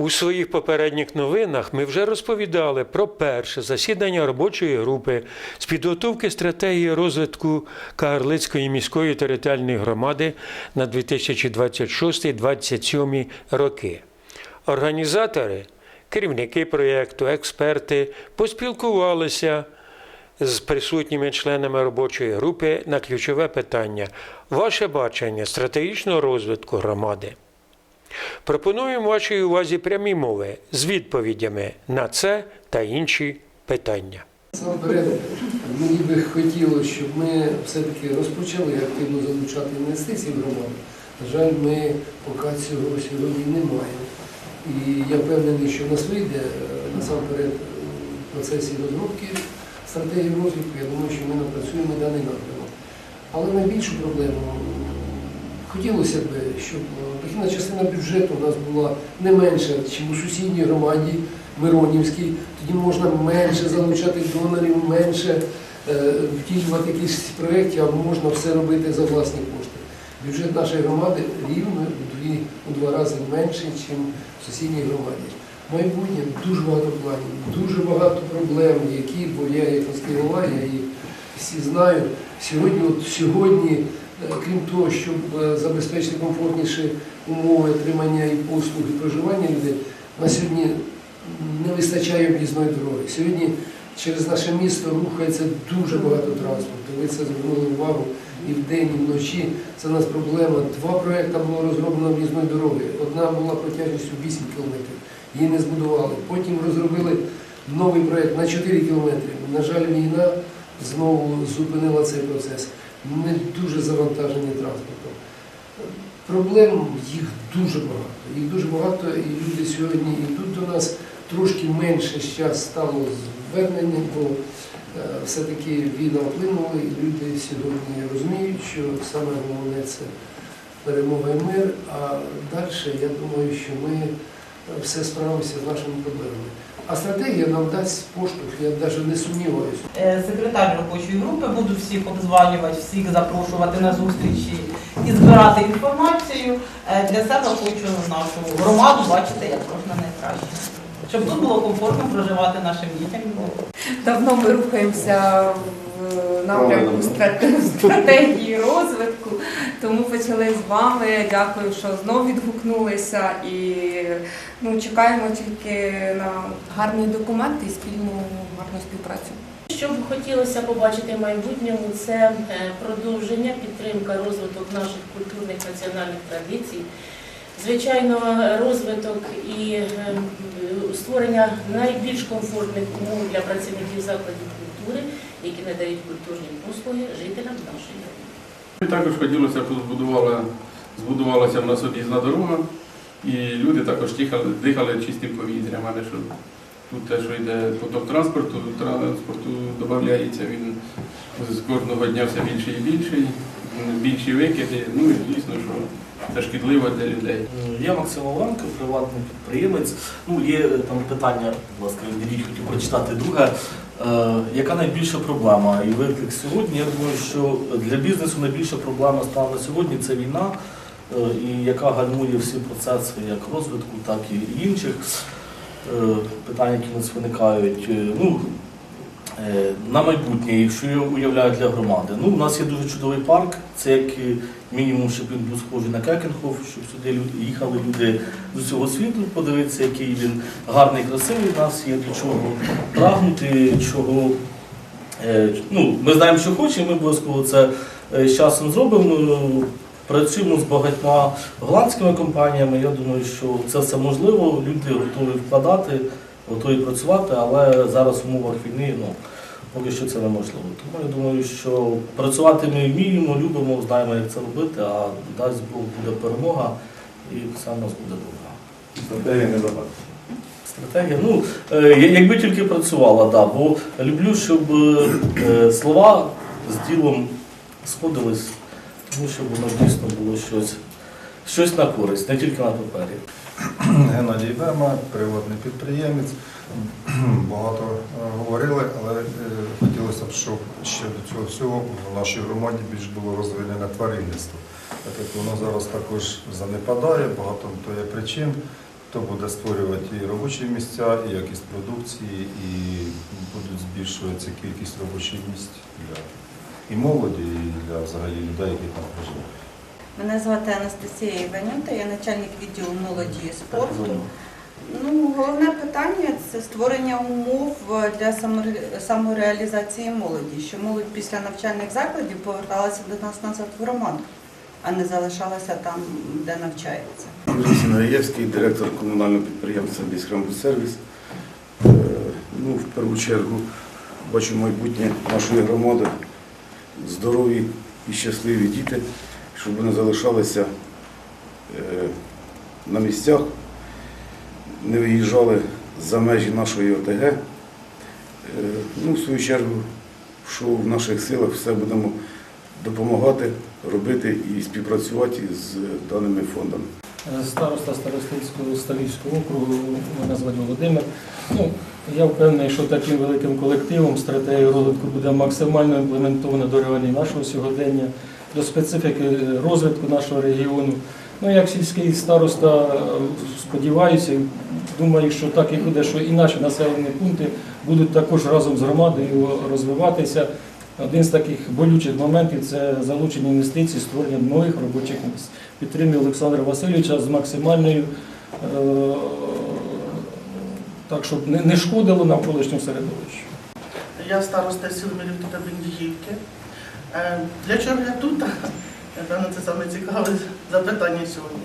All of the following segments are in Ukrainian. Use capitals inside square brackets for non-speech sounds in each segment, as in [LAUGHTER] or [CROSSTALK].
У своїх попередніх новинах ми вже розповідали про перше засідання робочої групи з підготовки стратегії розвитку Кагарлицької міської територіальної громади на 2026-2027 роки. Організатори, керівники проєкту, експерти поспілкувалися з присутніми членами робочої групи на ключове питання ваше бачення стратегічного розвитку громади. Пропонуємо вашій увазі прямі мови з відповідями на це та інші питання. Насамперед, мені би хотілося, щоб ми все-таки розпочали активно залучати інвестиції в громаду. На жаль, ми поки цього сьогодні не маємо. І я впевнений, що нас вийде е, насамперед в процесі розробки стратегії розвитку. Я думаю, що ми напрацюємо даний напрямок. Але найбільшу проблему хотілося б, щоб дохідна частина бюджету у нас була не менша, ніж у сусідній громаді Миронівській. Тоді можна менше залучати донорів, менше е, втілювати якісь проєкти, а можна все робити за власні кошти. Бюджет нашої громади рівно у два рази менший, ніж в сусідній громаді. Майбутнє дуже багато планів, дуже багато проблем, які, бо я як міський я їх всі знаю. Сьогодні, от сьогодні, е, крім того, щоб е, забезпечити комфортніші умови отримання і послуг і проживання людей, на сьогодні не вистачає об'їзної дороги. Сьогодні через наше місто рухається дуже багато транспорту. Ви це звернули увагу і вдень, і вночі. Це у нас проблема. Два проекти було розроблено об'їзної дороги. Одна була протяжністю 8 кілометрів, її не збудували. Потім розробили новий проект на 4 кілометри. На жаль, війна знову зупинила цей процес. Ми дуже завантажені транспортом. Проблем їх дуже багато. Їх дуже багато, і люди сьогодні йдуть до нас трошки менше зараз стало звернення, бо е, все-таки війна вплинула, і люди сьогодні розуміють, що саме головне це перемога і мир. А далі я думаю, що ми е, все справимося з нашими проблемами. А стратегія нам дасть поштовх, я навіть не сумніваюся. Е, секретар робочої групи, буду всіх обзванювати, всіх запрошувати на зустрічі і збирати інформацію. Е, Для себе хочу нашу громаду бачити як можна найкраще. Щоб тут було комфортно проживати нашим дітям. Давно ми рухаємося в напрямку стратегії розвитку, тому почали з вами. Дякую, що знов відгукнулися і ну, чекаємо тільки на гарні документи і спільну гарну співпрацю. Що б хотілося побачити в майбутньому, це е, продовження, підтримка, розвиток наших культурних національних традицій, звичайно, розвиток і е, створення найбільш комфортних умов для працівників закладів культури, які надають культурні послуги жителям нашої. І також хотілося, щоб збудувала, збудувалася в нас об'їзна дорога, і люди також дихали, дихали чистим повітрям, а не що тут те, що йде поток транспорту, транспорту додається, він з кожного дня все більший і більший, більші викиди, ну і звісно, що це шкідливо для людей. Я Максим Оленко, приватний підприємець. Ну, є е, там питання, будь ласка, відійдіть, хотів прочитати друге. Е, яка найбільша проблема і виклик сьогодні? Я думаю, що для бізнесу найбільша проблема стала на сьогодні це війна, е, і яка гальмує всі процеси як розвитку, так і інших питань, які у нас виникають. Ну, на майбутнє, якщо я уявляю для громади. Ну, у нас є дуже чудовий парк, це як е, мінімум, щоб він був схожий на Кекенхоф, щоб сюди люди, їхали люди з усього світу, подивитися, який він гарний, красивий. У нас є до чого прагнути, чого. е, Ну, ми знаємо, що хочемо, ми обов'язково це е, з часом зробимо. Працюємо з багатьма голландськими компаніями. Я думаю, що це все можливо. Люди готові вкладати, готові працювати, але зараз в умовах війни ну, поки що це неможливо. Тому я думаю, що працювати ми вміємо, любимо, знаємо, як це робити, а дасть Бог буде перемога і все в нас буде добре. Стратегія не забагато. Стратегія, ну, е, якби тільки працювала, да, бо люблю, щоб е, слова з ділом сходились, тому щоб воно дійсно було щось, щось на користь, не тільки на папері. [CLEARS THROAT] Геннадій Вема, приватний підприємець. [CLEARS THROAT] Багато е, говорили, але е, хотілося б, щоб ще до цього всього в нашій громаді більш було розвинене тваринництво. Так як воно зараз також занепадає, багато то є причин. то буде створювати і робочі місця, і якість продукції, і будуть збільшуватися кількість робочих місць для і молоді, і для взагалі людей, які там проживають. Мене звати Анастасія Іванюта, я начальник відділу молоді і спорту. Ну, головне питання це створення умов для самореалізації молоді, що молодь після навчальних закладів поверталася до нас назад в громаду, а не залишалася там, де навчається. Андрій Сінаєвський, директор комунального підприємства «Міськрембудсервіс». Е, Ну, в першу чергу бачу майбутнє нашої громади, здорові і щасливі діти, щоб вони залишалися е, на місцях, не виїжджали за межі нашої ОТГ. Е, Ну, в свою чергу, що в наших силах все будемо допомагати, робити і співпрацювати з даними фондами. Староста Старостинського Ставівського округу, мене звати Володимир. Ну, я впевнений, що таким великим колективом стратегія розвитку буде максимально імплементована до реалій нашого сьогодення, до специфіки розвитку нашого регіону. Ну, як сільський староста, е, сподіваюся, думаю, що так і буде, що і наші населені пункти будуть також разом з громадою розвиватися. Один з таких болючих моментів це залучення інвестицій, створення нових робочих місць. Підтримую Олександра Васильовича з максимальною, е, так щоб не, шкодило навколишньому середовищу. Я староста сіл та Бендігівки. Е, Для чого [LAUGHS] я тут? Напевно, це саме цікаве запитання сьогодні.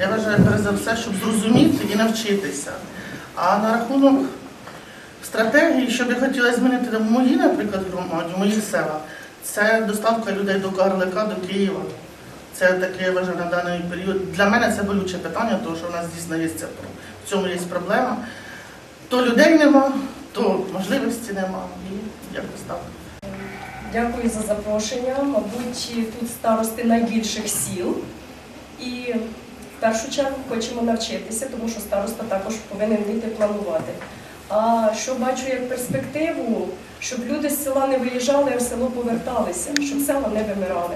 Я вважаю, перш за все, щоб зрозуміти і навчитися. А на рахунок стратегії, що б я хотіла змінити в моїй, наприклад, громаді, в моїх селах, це доставка людей до Карлика, до Києва. Це таке, я вважаю, на даний період. Для мене це болюче питання, тому що в нас дійсно є це, в цьому є проблема. То людей нема, то можливості нема. І якось так. Дякую за запрошення. Мабуть, тут старости найбільших сіл. І в першу чергу хочемо навчитися, тому що староста також повинен вміти планувати. А що бачу як перспективу, щоб люди з села не виїжджали, а в село поверталися, щоб села не вимирали.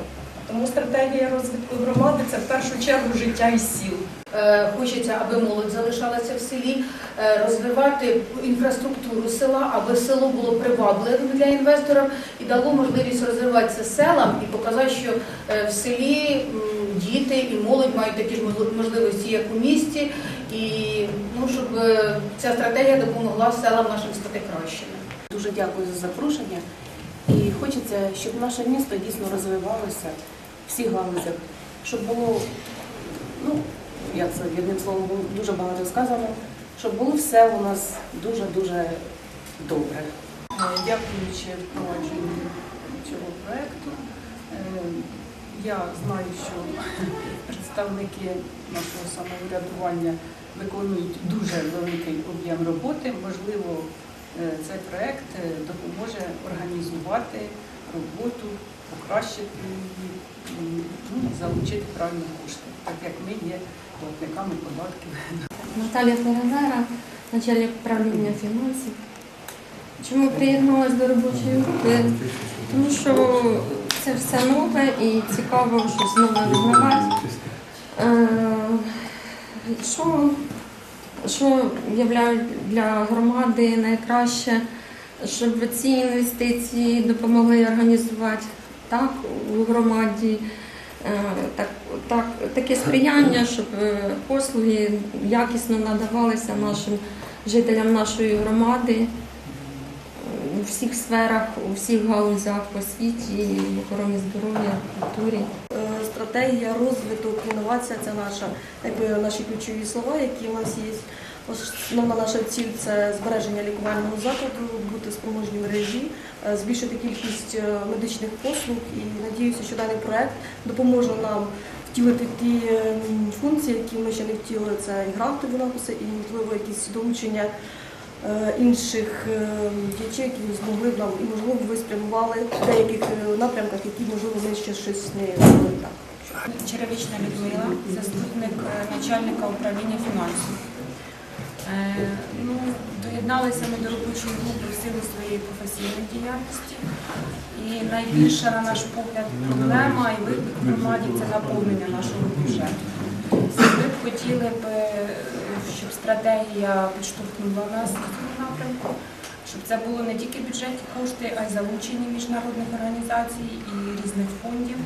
Тому стратегія розвитку громади це в першу чергу життя із сіл. Е, Хочеться, аби молодь залишалася в селі, е, розвивати інфраструктуру села, аби село було привабливим для інвесторів і дало можливість розвиватися селам і показати, що е, в селі діти і молодь мають такі ж можли- можливості, як у місті, і ну, щоб ця стратегія допомогла селам нашим стати кращими. Дуже дякую за запрошення. І хочеться, щоб наше місто дійсно розвивалося всіх галузях, щоб було, ну, як це одним словом, дуже багато сказано, щоб було все у нас дуже-дуже добре. Дякуючи впровадженню цього проєкту, е, я знаю, що [LAUGHS] представники нашого самоврядування виконують дуже великий об'єм роботи. Можливо, е, цей проєкт е, допоможе організувати роботу, покращити її, ну, залучити правильні кошти, так як ми є платниками податків. Наталія Ференера, начальник управління фінансів. Чому приєдналася до робочої групи? Тому що це все нове і цікаво щось нове визнавати. Що, що являє для громади найкраще, щоб ці інвестиції допомогли організувати так у громаді. Е, Так, так, таке сприяння, щоб е, послуги якісно надавалися нашим жителям нашої громади е, у всіх сферах, у всіх галузях в освіті, в охороні здоров'я, культурі. Стратегія, розвиток, інновація це наша, якби наші ключові слова, які у нас є. Основна наша ціль це збереження лікувального закладу, бути спроможні мережі, е, збільшити кількість е, медичних послуг і надіюся, що даний проект допоможе нам втілити ті е, функції, які ми ще не втілили. Це і грантові написи, і можливо якісь долучення інших діячів, які змогли б нам і можливо ви спрямували в деяких напрямках, які можливо ми ще щось не робили так. Черевична Людмила, заступник начальника управління фінансів. Ну, ми до робочої групи в силу своєї професійної діяльності. І найбільша, на наш погляд, проблема і виклик в громаді це наповнення нашого бюджету. Ми б хотіли е, щоб стратегія підштовхнула нас на цьому напрямку, щоб це було не тільки бюджетні кошти, а й залучені міжнародних організацій і різних фондів.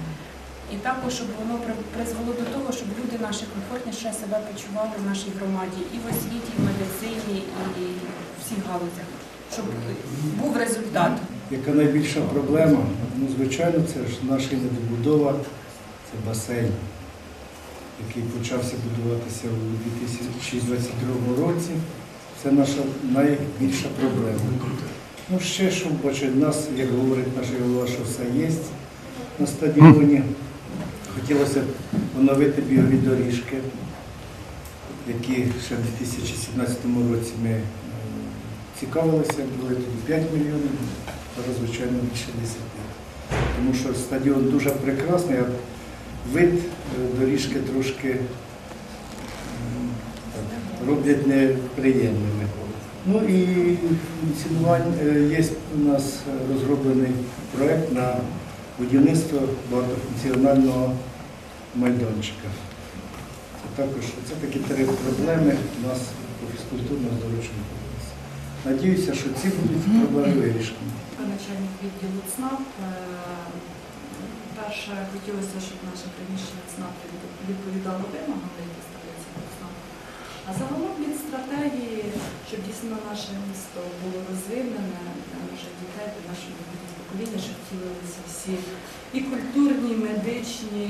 І також, щоб воно призвело до того, щоб люди наші комфортніше себе почували в нашій громаді і в освіті, і в медицині, і в всіх галузях, щоб був результат. Яка найбільша проблема? Ну, звичайно, це ж наша недобудова, це басейн, який почався будуватися у 2022 році. Це наша найбільша проблема. Ну, ще що бачить, нас, як говорить наш голова, що все є на стадіоні. Хотілося б оновити бігові доріжки, які ще в 2017 році ми цікавилися, були тоді 5 мільйонів, зараз, звичайно, більше 10. Тому що стадіон дуже прекрасний, а вид е, доріжки трошки роблять неприємними. Ну і е, є у нас розроблений проєкт на будівництво багатофункціонального майданчика. Це також це такі три проблеми у нас по фізкультурно-здоровчому комплексі. Надіюся, що ці будуть проблеми вирішені. начальник відділу ЦНАП. Е, Перше, хотілося, щоб наше приміщення ЦНАП відповідало вимогам, які ставляться до ЦНАП. А загалом від стратегії, щоб дійсно наше місто було розвинене для наших дітей, для нашого майбутнього покоління, щоб втілилися всі і культурні, і медичні,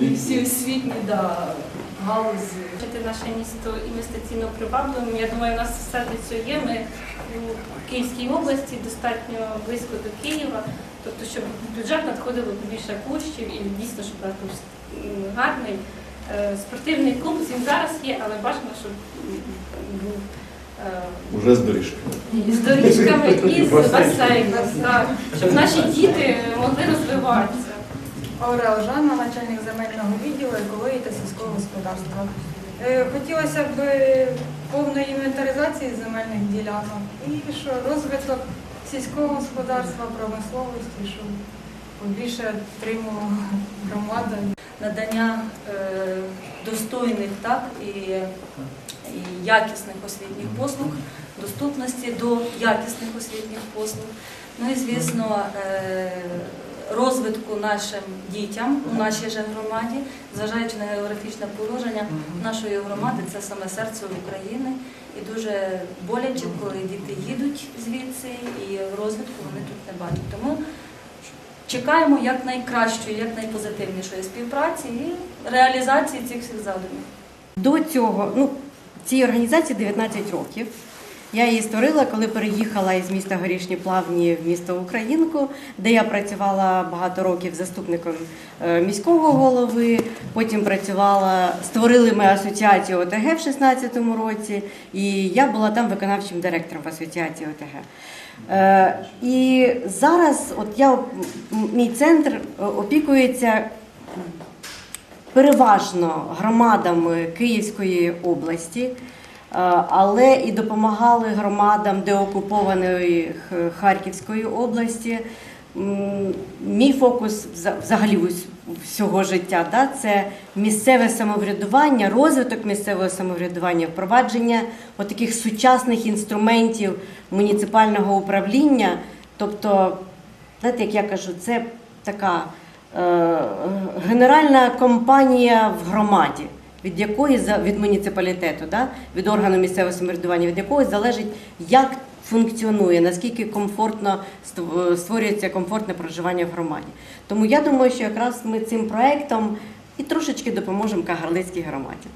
і, і всі освітні да, галузі. Бачити наше місто інвестиційно привабливим. Я думаю, у нас все для цього є. Ми у Київській області достатньо близько до Києва, тобто, щоб в бюджет надходило більше коштів і дійсно, щоб нас був гарний е, спортивний клуб. Він зараз є, але бажано, щоб був. Е, Уже з доріжки. і з доріжками, і з [LAUGHS] басейном, так, щоб наші діти могли розвиватися. Орел Жанна, начальник земельного відділу екології та сільського господарства. Е, Хотілося б повної інвентаризації земельних ділянок і що розвиток сільського господарства, промисловості, щоб більше отримувала громада. надання е, достойних так, і якісних освітніх послуг, доступності до якісних освітніх послуг. Ну і звісно, е, розвитку нашим дітям у нашій же громаді, зважаючи на географічне положення нашої громади, це саме серце України. І дуже боляче, коли діти їдуть звідси і розвитку вони тут не бачать. Тому чекаємо як найкращої, як найпозитивнішої співпраці і реалізації цих всіх задумів. До цього, ну, цій організації 19 років. Я її створила, коли переїхала із міста Горішні Плавні в місто Українку, де я працювала багато років заступником е, міського голови. Потім працювала, створили ми асоціацію ОТГ в 16-му році, і я була там виконавчим директором в асоціації ОТГ. Е, І зараз, от я мій центр е, опікується переважно громадами Київської області, е, але і допомагали громадам деокупованої Харківської області. Мій фокус взагалі всього життя да, це місцеве самоврядування, розвиток місцевого самоврядування, впровадження таких сучасних інструментів муніципального управління. Тобто, знаєте, як я кажу, це така генеральна компанія в громаді, від якої від муніципалітету, да, від органу місцевого самоврядування, від якої залежить, як функціонує, наскільки комфортно створюється комфортне проживання в громаді. Тому я думаю, що якраз ми цим проектом і трошечки допоможемо Кагарлицькій громаді.